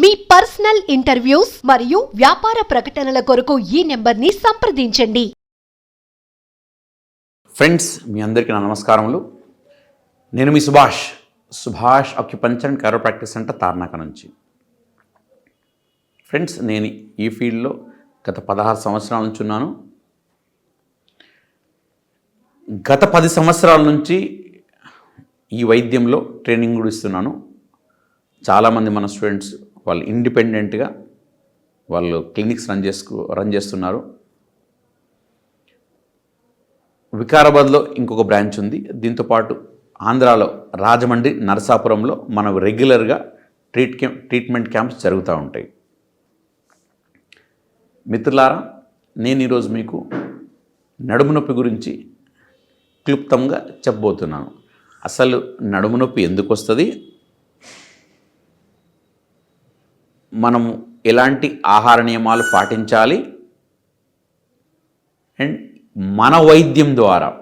మీ personal interviews మరియు వ్యాపార ప్రకటనల కొరకు ఈ నెంబర్ని సంప్రదించండి. ఫ్రెండ్స్ మీ అందరికీ నా నమస్కారములు. నేను మీ Subhash Subhash acupuncture and chiropractic centre Tarnaka నుంచి. ఫ్రెండ్స్ నేను ఈ ఫీల్డ్లో గత పదహారు సంవత్సరాల నుంచి ఉన్నాను. గత పది సంవత్సరాల నుంచి ఈ వైద్యంలో ట్రైనింగ్ కూడా ఇస్తున్నాను. చాలామంది మన స్టూడెంట్స్ వాళ్ళు ఇండిపెండెంట్గా వాళ్ళు క్లినిక్స్ రన్ చేసుకు రన్ చేస్తున్నారు. వికారాబాద్లో ఇంకొక బ్రాంచ్ ఉంది. దీంతోపాటు ఆంధ్రాలో రాజమండ్రి నరసాపురంలో మనం రెగ్యులర్గా ట్రీట్ ట్రీట్మెంట్ క్యాంప్స్ జరుగుతూ ఉంటాయి. మిత్రులారా నేను ఈరోజు మీకు నడుము నొప్పి గురించి క్లుప్తంగా చెప్పబోతున్నాను. అసలు నడుము నొప్పి ఎందుకు వస్తుంది? మనము ఎలాంటి ఆహార నియమాలు పాటించాలి? అండ్ మన వైద్యం ద్వారా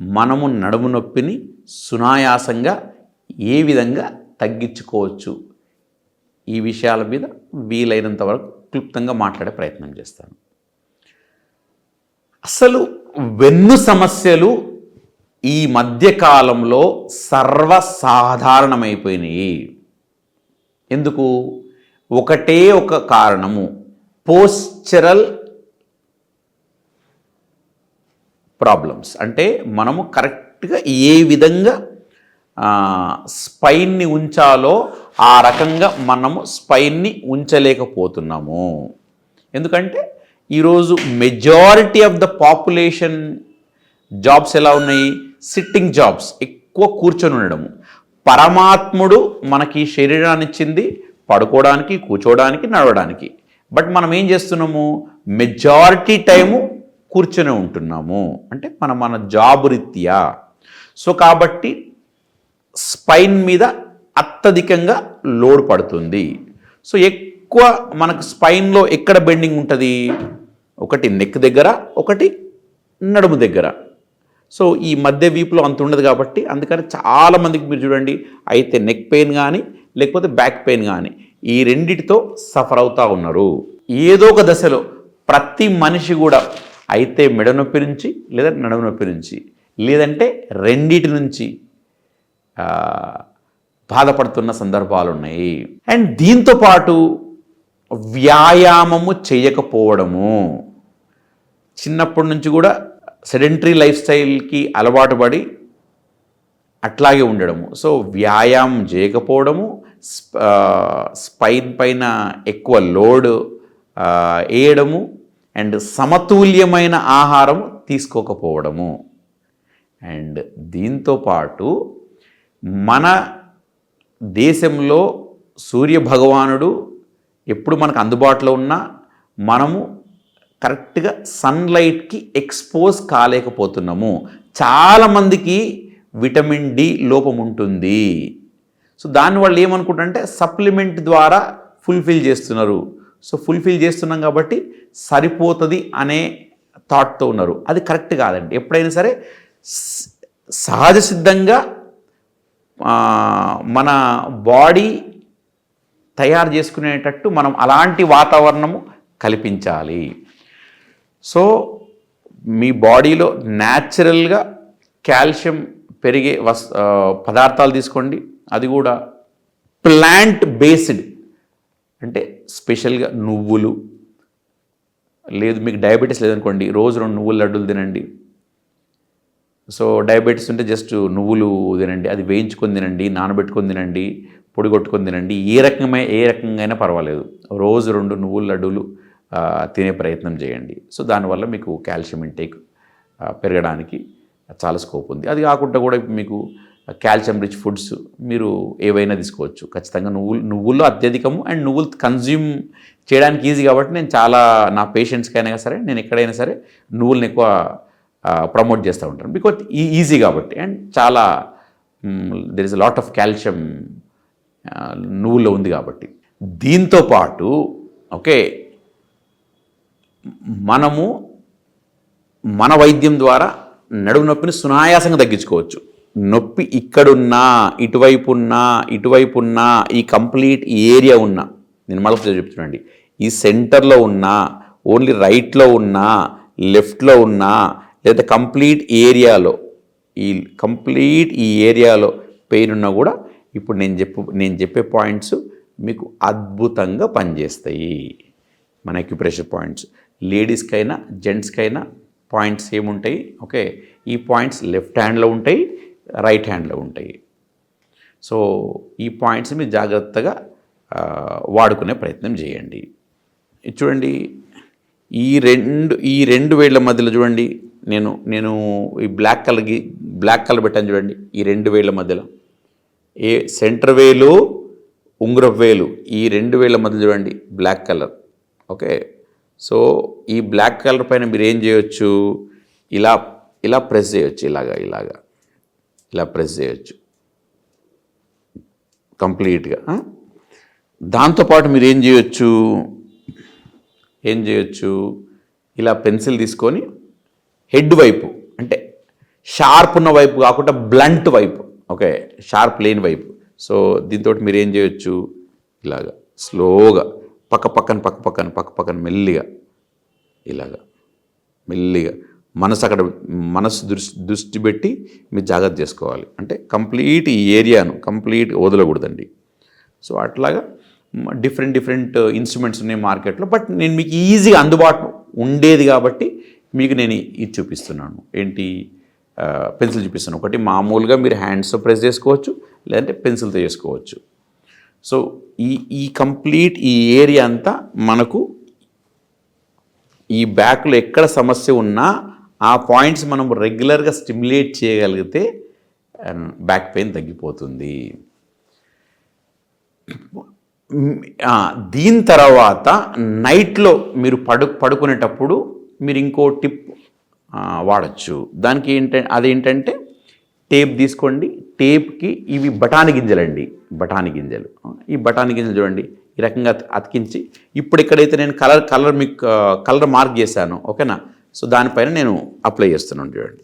మనము నడుము నొప్పిని సునాయాసంగా ఏ విధంగా తగ్గించుకోవచ్చు? ఈ విషయాల మీద వీలైనంత వరకు క్లుప్తంగా మాట్లాడే ప్రయత్నం చేస్తాను. అసలు వెన్ను సమస్యలు ఈ మధ్యకాలంలో సర్వసాధారణమైపోయినాయి. ఎందుకు? ఒకటే ఒక కారణము. పోస్చరల్ ప్రాబ్లమ్స్ అంటే మనము కరెక్ట్గా ఏ విధంగా స్పైన్ని ఉంచాలో ఆ రకంగా మనము స్పైన్ని ఉంచలేకపోతున్నాము. ఎందుకంటే ఈరోజు majority of the population jobs ఎలా ఉన్నాయి? సిట్టింగ్ జాబ్స్ ఎక్కువ కూర్చొని ఉండడము. పరమాత్ముడు మనకి శరీరాన్ని ఇచ్చింది పడుకోవడానికి కూర్చోవడానికి నడవడానికి. బట్ మనం ఏం చేస్తున్నాము? మెజారిటీ టైము కూర్చొని ఉంటున్నాము. అంటే మన మన జాబ్ రీత్యా. సో కాబట్టి స్పైన్ మీద అత్యధికంగా లోడ్ పడుతుంది. సో ఎక్కువ మనకు స్పైన్లో ఎక్కడ బెండింగ్ ఉంటుంది? ఒకటి నెక్ దగ్గర ఒకటి నడుము దగ్గర. సో ఈ మధ్య వీపులో అంత ఉండదు కాబట్టి అందుకని చాలామందికి మీరు చూడండి అయితే నెక్ పెయిన్ కానీ లేకపోతే బ్యాక్ పెయిన్ కానీ ఈ రెండిటితో సఫర్ అవుతూ ఉన్నారు. ఏదో ఒక దశలో ప్రతి మనిషి కూడా అయితే మెడ నొప్పి నుంచి లేదా నడుము నొప్పి నుంచి లేదంటే రెండిటి నుంచి బాధపడుతున్న సందర్భాలు ఉన్నాయి. అండ్ దీంతో పాటు వ్యాయామము చేయకపోవడము. చిన్నప్పటి నుంచి కూడా సెడెంటరీ లైఫ్ స్టైల్కి అలవాటు పడి అట్లాగే ఉండడము. సో వ్యాయామం చేయకపోవడము స్ప- స్పైన్ పైన ఎక్కువ లోడ్ వేయడము అండ్ సమతుల్యమైన ఆహారం తీసుకోకపోవడము. అండ్ దీంతో పాటు మన దేశంలో సూర్య భగవానుడు ఎప్పుడు మనకు అందుబాటులో ఉన్నా మనము కరెక్ట్గా సన్లైట్కి ఎక్స్పోజ్ కాలేకపోతున్నాము. చాలామందికి విటమిన్ డి లోపం ఉంటుంది. సో దానివల్ల ఏమనుకుంటారంటే సప్లిమెంట్ ద్వారా ఫుల్ఫిల్ చేస్తున్నారు. సో ఫుల్ఫిల్ చేస్తున్నాం కాబట్టి సరిపోతుంది అనే థాట్తో ఉన్నారు. అది కరెక్ట్ కాదండి. ఎప్పుడైనా సరే సహజ సిద్ధంగా మన బాడీ తయారు చేసుకునేటట్టు మనం అలాంటి వాతావరణము కల్పించాలి. సో మీ బాడీలో న్యాచురల్గా కాల్షియం పెరిగే వస్ పదార్థాలు తీసుకోండి. అది కూడా ప్లాంట్ బేస్డ్. అంటే స్పెషల్గా నువ్వులు. లేదు మీకు డయాబెటీస్ లేదనుకోండి రోజు రెండు నువ్వుల లడ్డూలు తినండి. సో డయాబెటీస్ ఉంటే జస్ట్ నువ్వులు తినండి. అది వేయించుకొని తినండి నానబెట్టుకొని తినండి పొడి కొట్టుకొని తినండి. ఏ రకమైన ఏ రకంగా అయినా పర్వాలేదు. రోజు రెండు నువ్వుల లడ్డూలు తినే ప్రయత్నం చేయండి. సో దానివల్ల మీకు కాల్షియం ఇంటేక్ పెరగడానికి చాలా స్కోప్ ఉంది. అది కాకుండా కూడా మీకు కాల్షియం రిచ్ ఫుడ్స్ మీరు ఏవైనా తీసుకోవచ్చు. ఖచ్చితంగా నువ్వులు నువ్వుల్లో అత్యధికము అండ్ నువ్వులు కన్జ్యూమ్ చేయడానికి ఈజీ కాబట్టి నేను చాలా నా పేషెంట్స్కైనా సరే నేను ఎక్కడైనా సరే నువ్వులను ఎక్కువ ప్రమోట్ చేస్తూ ఉంటాను. బికాజ్ ఈ ఈజీ కాబట్టి అండ్ చాలా there is lot of calcium నువ్వుల్లో ఉంది కాబట్టి. దీంతో పాటు ఓకే మనము మన వైద్యం ద్వారా నడుము నొప్పిని సునాయాసంగా తగ్గించుకోవచ్చు. నొప్పి ఇక్కడున్నా ఇటువైపు ఉన్నా ఇటువైపు ఉన్నా ఈ కంప్లీట్ ఏరియా ఉన్నా నేను మళ్ళీ చెప్తున్నాండి ఈ సెంటర్లో ఉన్నా ఓన్లీ రైట్లో ఉన్నా లెఫ్ట్లో ఉన్నా లేదా కంప్లీట్ ఏరియాలో ఈ కంప్లీట్ ఈ ఏరియాలో పెయిన్ ఉన్నా కూడా ఇప్పుడు నేను చెప్పు నేను చెప్పే పాయింట్స్ మీకు అద్భుతంగా పనిచేస్తాయి. మన ఎక్యుప్రెషర్ పాయింట్స్ లేడీస్కైనా జెంట్స్కైనా పాయింట్స్ ఏముంటాయి ఓకే ఈ పాయింట్స్ లెఫ్ట్ హ్యాండ్లో ఉంటాయి రైట్ హ్యాండ్లో ఉంటాయి. సో ఈ పాయింట్స్ మీరు జాగ్రత్తగా వాడుకునే ప్రయత్నం చేయండి. చూడండి ఈ రెండు ఈ రెండు వేళ్ళ మధ్యలో చూడండి నేను నేను ఈ బ్లాక్ కలర్కి బ్లాక్ కలర్ పెట్టాను చూడండి ఈ రెండు వేళ్ళ మధ్యలో. ఏ సెంటర్ వేలు ఉంగరపు వేలు ఈ రెండు వేళ్ళ మధ్య చూడండి బ్లాక్ కలర్. ఓకే. సో ఈ బ్లాక్ కలర్ పైన మీరు ఏం చేయొచ్చు? ఇలా ఇలా ప్రెస్ చేయొచ్చు ఇలాగా ఇలాగా. ఇలా ప్రెస్ చేయొచ్చు. కంప్లీట్గా దాంతోపాటు మీరు ఏం చేయొచ్చు? ఏం చేయొచ్చు? ఇలా పెన్సిల్ తీసుకొని హెడ్ వైపు అంటే షార్ప్ ఉన్న వైపు కాకుండా బ్లంట్ వైపు ఓకే షార్ప్ లేని వైపు. సో దీంతో మీరు ఏం చేయొచ్చు? ఇలాగా స్లోగా పక్క పక్కన పక్క పక్కన పక్క మెల్లిగా ఇలాగా మెల్లిగా మనసు అక్కడ మనసు దృష్టి దృష్టి పెట్టి మీరు జాగ్రత్త చేసుకోవాలి. అంటే కంప్లీట్ ఈ ఏరియాను కంప్లీట్ వదలకూడదండి. సో అట్లాగా డిఫరెంట్ డిఫరెంట్ ఇన్స్ట్రుమెంట్స్ ఉన్నాయి మార్కెట్లో బట్ నేను మీకు ఈజీగా అందుబాటు ఉండేది కాబట్టి మీకు నేను ఇది చూపిస్తున్నాను. ఏంటి? పెన్సిల్ చూపిస్తాను ఒకటి మామూలుగా మీరు హ్యాండ్స్తో ప్రెస్ చేసుకోవచ్చు లేదంటే పెన్సిల్తో చేసుకోవచ్చు. సో ఈ ఈ కంప్లీట్ ఈ ఏరియా అంతా మనకు ఈ బ్యాక్లో ఎక్కడ సమస్య ఉన్నా ఆ పాయింట్స్ మనం రెగ్యులర్గా స్టిమ్యులేట్ చేయగలిగితే బ్యాక్ పెయిన్ తగ్గిపోతుంది. దీని తర్వాత నైట్లో మీరు పడు పడుకునేటప్పుడు మీరు ఇంకో టిప్ వాడచ్చు. దానికి ఏంటంటే అదేంటంటే టేప్ తీసుకోండి. టేప్కి ఇవి బఠానీ గింజలండి. బఠానీ గింజలు. ఈ బఠానీ గింజలు చూడండి. ఈ రకంగా అతికించి ఇప్పుడు ఎక్కడైతే నేను కలర్ కలర్ మీకు కలర్ మార్క్ చేశాను ఓకేనా? సో దానిపైన నేను అప్లై చేస్తున్నాను చూడండి.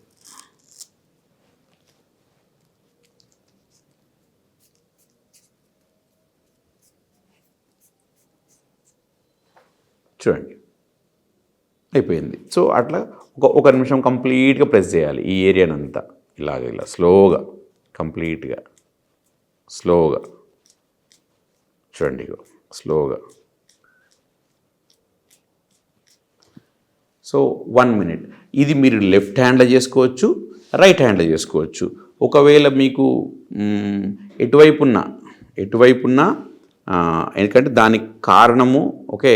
చూడండి. అయిపోయింది. సో అట్లా ఒక ఒక నిమిషం కంప్లీట్గా ప్రెస్ చేయాలి ఈ ఏరియానంతా ఇలాగ ఇలా స్లోగా కంప్లీట్గా స్లోగా. చూడండి ఇగో. స్లోగా సో వన్ మినిట్ ఇది మీరు లెఫ్ట్ హ్యాండ్లో చేసుకోవచ్చు రైట్ హ్యాండ్లో చేసుకోవచ్చు. ఒకవేళ మీకు ఎటువైపున్న ఎటువైపు ఉన్నా ఎటువైపు ఉన్నా ఎందుకంటే దానికి కారణము ఓకే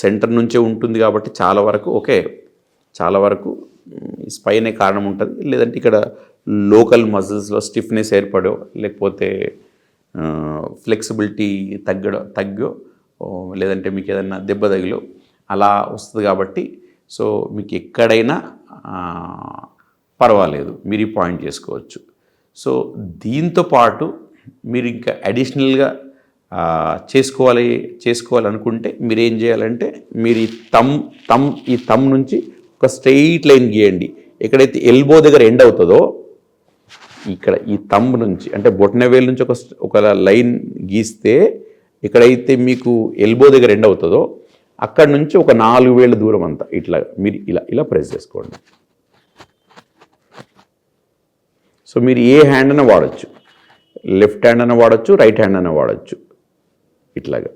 సెంటర్ నుంచే ఉంటుంది కాబట్టి చాలా వరకు ఓకే చాలా వరకు స్పైనే కారణం ఉంటుంది. లేదంటే ఇక్కడ లోకల్ మజిల్స్లో స్టిఫ్నెస్ ఏర్పడో లేకపోతే ఫ్లెక్సిబిలిటీ తగ్గడం తగ్గో లేదంటే మీకు ఏదైనా దెబ్బ తగిలో అలా వస్తుంది కాబట్టి సో మీకు ఎక్కడైనా పర్వాలేదు మీరు పాయింట్ చేసుకోవచ్చు. సో దీంతో పాటు మీరు ఇంకా అడిషనల్గా చేసుకోవాలి చేసుకోవాలనుకుంటే మీరు ఏం చేయాలంటే మీరు ఈ తమ్ తమ్ ఈ తమ్ నుంచి ఒక స్ట్రెయిట్ లైన్ గీయండి. ఎక్కడైతే ఎల్బో దగ్గర ఎండ్ అవుతుందో ఇక్కడ ఈ తమ్ము నుంచి అంటే బొట్నవేలు నుంచి ఒక ఒక లైన్ గీస్తే ఎక్కడైతే మీకు ఎల్బో దగ్గర ఎండ్ అవుతుందో అక్కడ నుంచి ఒక నాలుగు వేల దూరం అంతా ఇట్లా మీరు ఇలా ఇలా ప్రెస్ చేసుకోండి. సో మీరు ఏ హ్యాండ్ అయినా వాడచ్చు. లెఫ్ట్ హ్యాండ్ అయినా వాడచ్చు రైట్ హ్యాండ్ అయినా వాడచ్చు. ఇట్లాగా.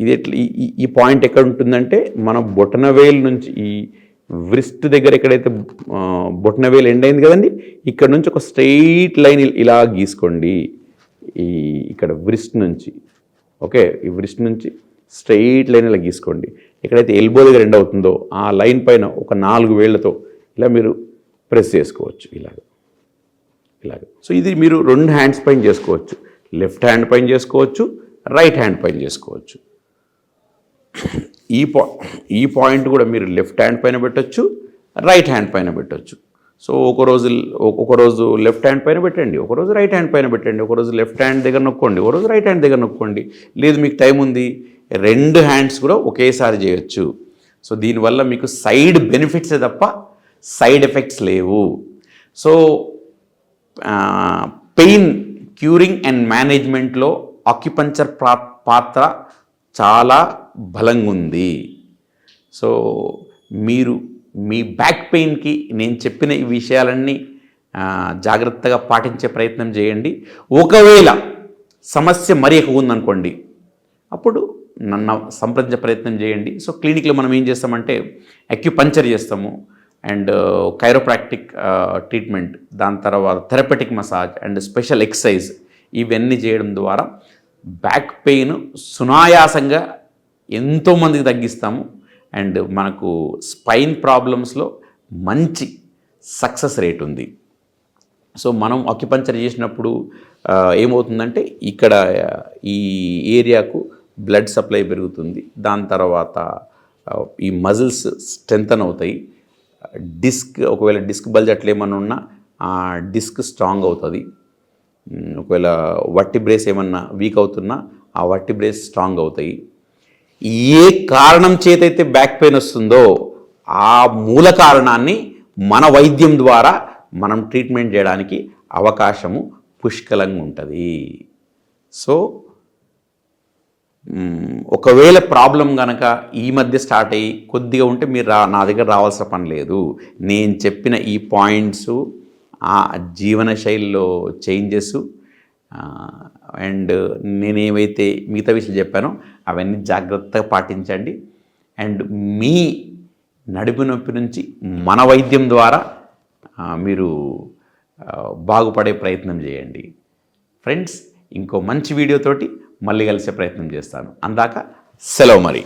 ఇది ఎట్లా ఈ- ఈ పాయింట్ ఎక్కడ ఉంటుందంటే మన బొటనవేలు నుంచి ఈ వ్రిస్ట్ దగ్గర ఎక్కడైతే బొట్నవేలు ఎండ్ అయింది కదండి ఇక్కడ నుంచి ఒక స్ట్రెయిట్ లైన్ ఇలా గీసుకోండి. ఈ ఇక్కడ వ్రిస్ట్ నుంచి. ఓకే? ఈ వ్రిస్ట్ నుంచి స్ట్రెయిట్ లైన్ ఇలా గీసుకోండి. ఎక్కడైతే ఎల్బో దగ్గర ఎండ్ అవుతుందో ఆ లైన్ పైన ఒక నాలుగు వేళ్ళతో ఇలా మీరు ప్రెస్ చేసుకోవచ్చు. ఇలాగ. ఇలాగ. సో ఇది మీరు రెండు హ్యాండ్స్ పైన చేసుకోవచ్చు. లెఫ్ట్ హ్యాండ్ పైన చేసుకోవచ్చు రైట్ హ్యాండ్ పైన చేసుకోవచ్చు. ఈ పా ఈ పాయింట్ కూడా మీరు లెఫ్ట్ హ్యాండ్ పైన పెట్టచ్చు రైట్ హ్యాండ్ పైన పెట్టొచ్చు. సో ఒక రోజు ఒక రోజు లెఫ్ట్ హ్యాండ్ పైన పెట్టండి ఒక రోజు రైట్ హ్యాండ్ పైన పెట్టండి ఒక రోజు లెఫ్ట్ హ్యాండ్ దగ్గర నొక్కండి ఒక రోజు రైట్ హ్యాండ్ దగ్గర నొక్కోండి. లేదు మీకు టైం ఉంది రెండు హ్యాండ్స్ కూడా ఒకేసారి చేయొచ్చు. సో దీనివల్ల మీకు సైడ్ బెనిఫిట్సే తప్ప సైడ్ ఎఫెక్ట్స్ లేవు. సో పెయిన్ క్యూరింగ్ అండ్ మేనేజ్మెంట్లో ఆక్యుపంచర్ పాత్ర చాలా బలంగా ఉంది సో మీరు మీ బ్యాక్ పెయిన్కి నేను చెప్పిన ఈ విషయాలన్నీ జాగ్రత్తగా పాటించే ప్రయత్నం చేయండి. ఒకవేళ సమస్య మరీ ఎక్కువ ఉందనుకోండి అప్పుడు నన్ను సంప్రదించే ప్రయత్నం చేయండి. సో క్లినిక్లో మనం ఏం చేస్తామంటే అక్యుపంచర్ చేస్తాము అండ్ కైరోప్రాక్టిక్ ట్రీట్మెంట్ దాని తర్వాత therapeutic massage and special exercise ఇవన్నీ చేయడం ద్వారా బ్యాక్ పెయిన్ సునాయాసంగా ఎంతోమందికి తగ్గిస్తాము. అండ్ మనకు స్పైన్ ప్రాబ్లమ్స్లో మంచి సక్సెస్ రేట్ ఉంది. సో మనం అక్యుపంచర్ చేసినప్పుడు ఏమవుతుందంటే ఇక్కడ ఈ ఏరియాకు బ్లడ్ సప్లై పెరుగుతుంది. దాని తర్వాత ఈ మజిల్స్ స్ట్రెంగ్తన్ అవుతాయి. డిస్క్ ఒకవేళ డిస్క్ బల్జ్ అట్లేమన్నా ఉన్నా డిస్క్ స్ట్రాంగ్ అవుతుంది. ఒకవేళ వట్టి బ్రేస్ ఏమన్నా వీక్ అవుతున్నా ఆ వట్టి బ్రేస్ స్ట్రాంగ్ అవుతాయి. ఏ కారణం చేతైతే బ్యాక్ పెయిన్ వస్తుందో ఆ మూల కారణాన్ని మన వైద్యం ద్వారా మనం ట్రీట్మెంట్ చేయడానికి అవకాశము పుష్కలంగా ఉంటుంది. సో ఒకవేళ ప్రాబ్లం కనుక ఈ మధ్య స్టార్ట్ అయ్యి కొద్దిగా ఉంటే మీరు రా నా దగ్గర రావాల్సిన పని లేదు. నేను చెప్పిన ఈ పాయింట్స్ ఆ జీవన శైలిలో చేంజెస్ అండ్ నేనేమైతే మిగతా విషయాలు చెప్పానో అవన్నీ జాగ్రత్తగా పాటించండి. అండ్ మీ నడుపు నొప్పి నుంచి మన వైద్యం ద్వారా మీరు బాగుపడే ప్రయత్నం చేయండి. ఫ్రెండ్స్ ఇంకో మంచి వీడియోతోటి మళ్ళీ కలిసే ప్రయత్నం చేస్తాను. అందాక సెలవు మరి.